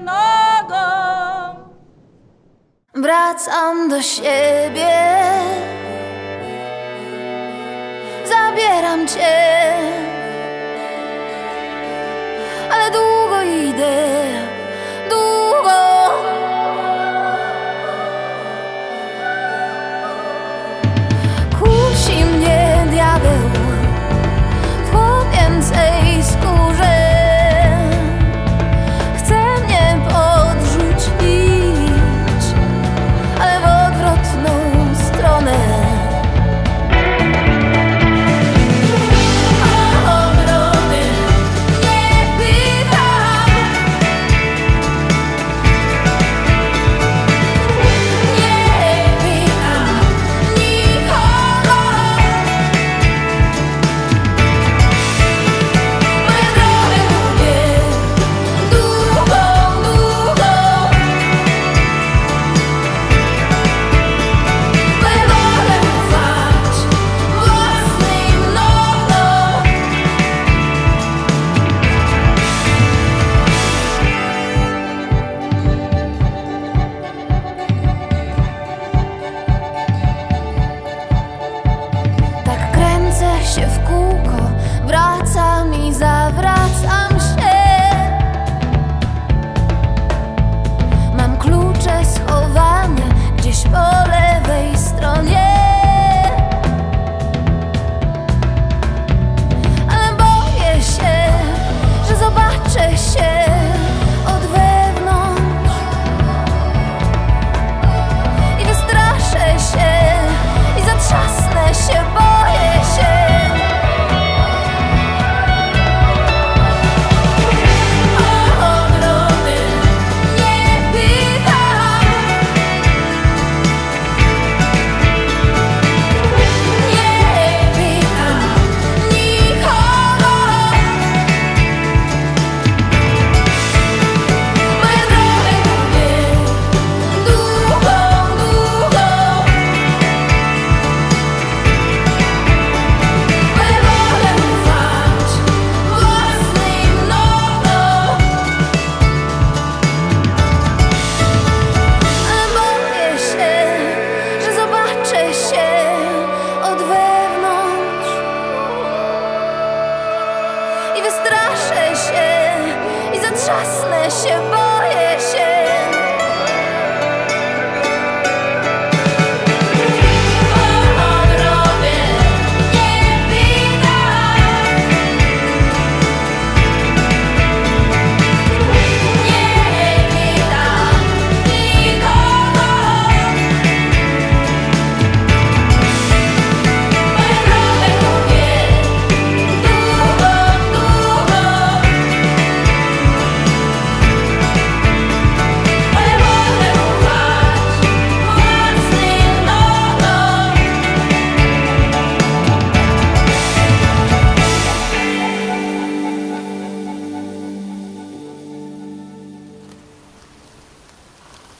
nogą. Wracam do siebie, zabieram cię, ale długo idę. wish above.